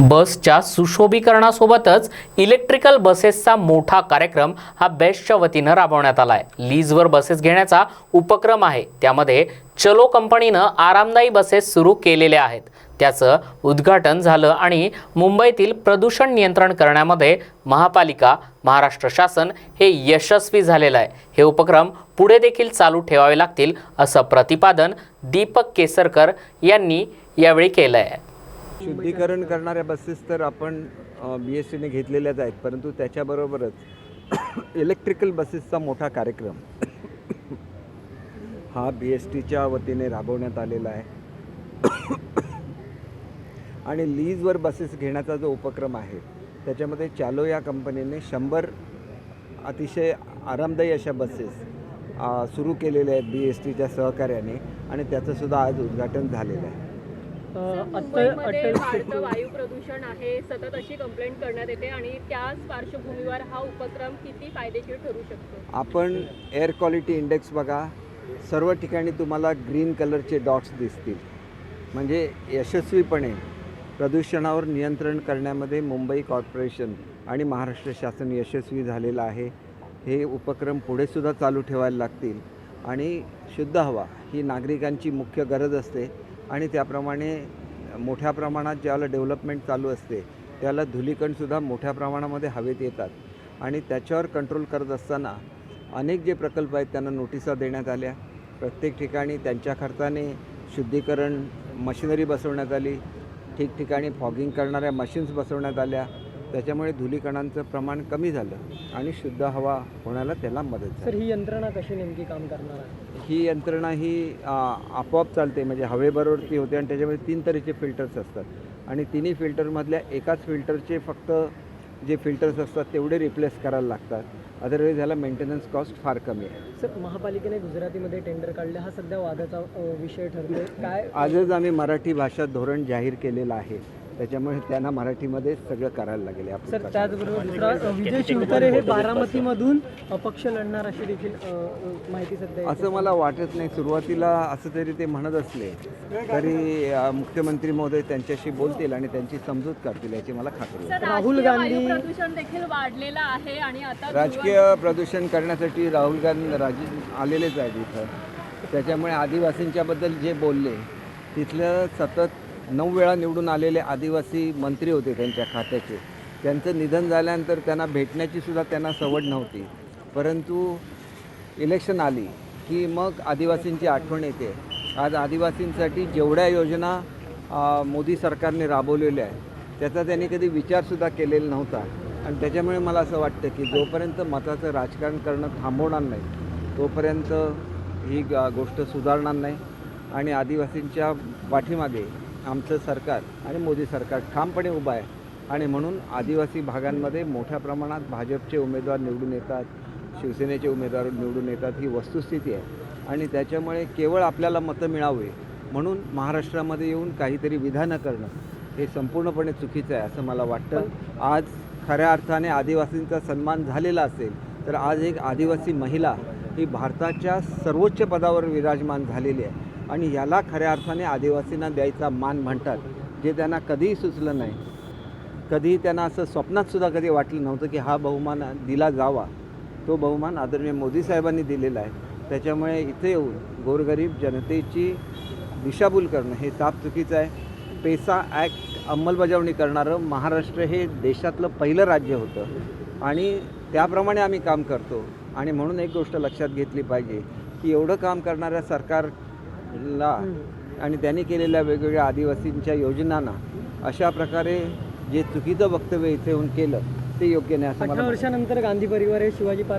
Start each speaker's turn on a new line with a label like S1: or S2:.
S1: बसच्या सुशोभीकरणासोबतच इलेक्ट्रिकल बसेसचा मोठा कार्यक्रम हा बेस्टच्या वतीनं राबवण्यात आला आहे लीजवर बसेस घेण्याचा उपक्रम आहे. त्यामध्ये चलो कंपनीनं आरामदायी बसेस सुरू केलेल्या आहेत. त्याचं उद्घाटन झालं आणि मुंबईतील प्रदूषण नियंत्रण करण्यामध्ये महापालिका महाराष्ट्र शासन हे यशस्वी झालेलं आहे. हे उपक्रम पुढे देखील चालू ठेवावे लागतील असं प्रतिपादन दीपक केसरकर यांनी यावेळी केलं आहे
S2: शुद्धीकरण करणाऱ्या बसेस तर आपण बी एस टीने घेतलेल्याच आहेत परंतु त्याच्याबरोबरच इलेक्ट्रिकल बसेसचा मोठा कार्यक्रम हा बी एस टीच्या वतीने राबवण्यात आलेला आहे. आणि लीजवर बसेस घेण्याचा जो उपक्रम आहे त्याच्यामध्ये चालो या कंपनीने शंभर अतिशय आरामदायी अशा बसेस सुरू केलेल्या आहेत बी एस टीच्या सहकार्याने आणि त्याचंसुद्धा आज उद्घाटन झालेलं आहे.
S3: मुंबईमध्ये
S4: अटल
S3: वाढतं वायू प्रदूषण आहे सतत अशी कंप्लेंट करण्यात येते आणि त्याच पार्श्वभूमीवर हा उपक्रम किती फायदेशीर ठरू शकतो?
S2: आपण एअर क्वालिटी इंडेक्स बघा सर्व ठिकाणी तुम्हाला ग्रीन कलरचे डॉट्स दिसतील. म्हणजे यशस्वीपणे प्रदूषणावर नियंत्रण करण्यामध्ये मुंबई कॉर्पोरेशन आणि महाराष्ट्र शासन यशस्वी झालेलं आहे. हे उपक्रम पुढेसुद्धा चालू ठेवायला लागतील. आणि शुद्ध हवा ही नागरिकांची मुख्य गरज असते. आणि त्याप्रमाणे मोठ्या प्रमाणात ज्याला डेव्हलपमेंट चालू असते त्याला धुलीकणसुद्धा मोठ्या प्रमाणामध्ये हवेत येतात. आणि त्याच्यावर कंट्रोल करत असताना अनेक जे प्रकल्प आहेत त्यांना नोटिसा देण्यात आल्या. प्रत्येक ठिकाणी त्यांच्या खर्चाने शुद्धीकरण मशिनरी बसवण्यात आली. ठिकठिकाणी फॉगिंग करणाऱ्या मशीन्स बसवण्यात आल्या. त्याच्यामुळे धुलीकणांचं प्रमाण कमी झालं आणि शुद्ध हवा होण्याला त्याला मदत
S4: सर
S2: झाली
S4: ही यंत्रणा कशी नेमकी काम करणार आहे?
S2: ही यंत्रणा ही आपोआप चालते म्हणजे हवेबरोबर ती होते आणि त्याच्यामध्ये तीन तऱ्हेचे फिल्टर्स असतात. आणि तिन्ही फिल्टरमधल्या एकाच फिल्टरचे फक्त जे फिल्टर्स असतात तेवढे रिप्लेस करायला लागतात. अदरवाईज ह्याला मेंटेनन्स कॉस्ट फार कमी आहे.
S4: सर महापालिकेने गुजरातीमध्ये टेंडर काढले. हा सध्या वादाचा विषय ठरतोय. काय
S2: आजच आम्ही मराठी भाषा धोरण जाहीर केलेलं आहे. त्याच्यामुळे त्यांना मराठीमध्ये सगळं करायला लागेल आपण
S4: सर त्याचबरोबर दुसरा विजय शिवतारे हे बारामतीमधून अपक्ष लढणार अशी देखील अ, माहिती सध्या येते.
S2: असं मला वाटत नाही. सुरुवातीला असं तरी ते म्हणत असले तरी अ, मुख्यमंत्री महोदय त्यांच्याशी बोलतील आणि त्यांची समजूत करतील याची मला खात्री आहे.
S3: सर,
S4: राहुल गांधी-
S3: प्रदूषण देखील वाढलेलं आहे आणि आता
S2: राजकीय प्रदूषण करण्यासाठी राहुल गांधी राज आलेलेच आहेत इथं. त्याच्यामुळे आदिवासींच्याबद्दल जे बोलले तिथलं सतत नऊ वेळा निवडून आलेले आदिवासी मंत्री होते त्यांच्या खात्याचे. त्यांचं निधन झाल्यानंतर त्यांना भेटण्याची सुद्धा त्यांना सवड नव्हती. परंतु इलेक्शन आली की मग आदिवासींची आठवण येते. आज आदिवासींसाठी जेवढ्या योजना मोदी सरकारने राबवलेल्या आहेत त्याचा त्यांनी कधी विचारसुद्धा केलेला नव्हता. आणि त्याच्यामुळे मला असं वाटतं की जोपर्यंत मताचं राजकारण करणं थांबवणार नाही तोपर्यंत ही ग- गोष्ट सुधारणार नाही. आणि आदिवासींच्या पाठीमागे आमचं सरकार आणि मोदी सरकार ठामपणे उभं आहे. आणि म्हणून आदिवासी भागांमध्ये मोठ्या प्रमाणात भाजपचे उमेदवार निवडून येतात शिवसेनेचे उमेदवार निवडून येतात ही वस्तुस्थिती आहे. आणि त्याच्यामुळे केवळ आपल्याला मतं मिळावे म्हणून महाराष्ट्रामध्ये येऊन काहीतरी विधानं करणं हे संपूर्णपणे चुकीचं आहे असं मला वाटतं. आज खऱ्या अर्थाने आदिवासींचा सन्मान झालेला असेल तर आज एक आदिवासी महिला ही भारताच्या सर्वोच्च पदावर विराजमान झालेली आहे. आणि याला खऱ्या अर्थाने आदिवासींना द्यायचा मान म्हणतात जे त्यांना कधीही सुचलं नाही. कधीही त्यांना असं स्वप्नातसुद्धा कधी वाटलं नव्हतं की हा बहुमान दिला जावा. तो बहुमान आदरणीय मोदी साहेबांनी दिलेला आहे. त्याच्यामुळे इथे येऊन गोरगरीब जनतेची दिशाभूल करणं हे साफ चुकीचं आहे. पेसा ॲक्ट अंमलबजावणी करणारं महाराष्ट्र हे देशातलं पहिलं राज्य होतं. आणि त्याप्रमाणे आम्ही काम करतो. आणि म्हणून एक गोष्ट लक्षात घेतली पाहिजे की एवढं काम करणाऱ्या सरकार सरकारला आणि त्यांनी केलेल्या वेगवेगळ्या आदिवासींच्या योजनांना अशा प्रकारे जे चुकीचं वक्तव्य इथे येऊन केलं ते योग्य नाही असं
S4: अठरा. वर्षानंतर गांधी परिवार हे शिवाजी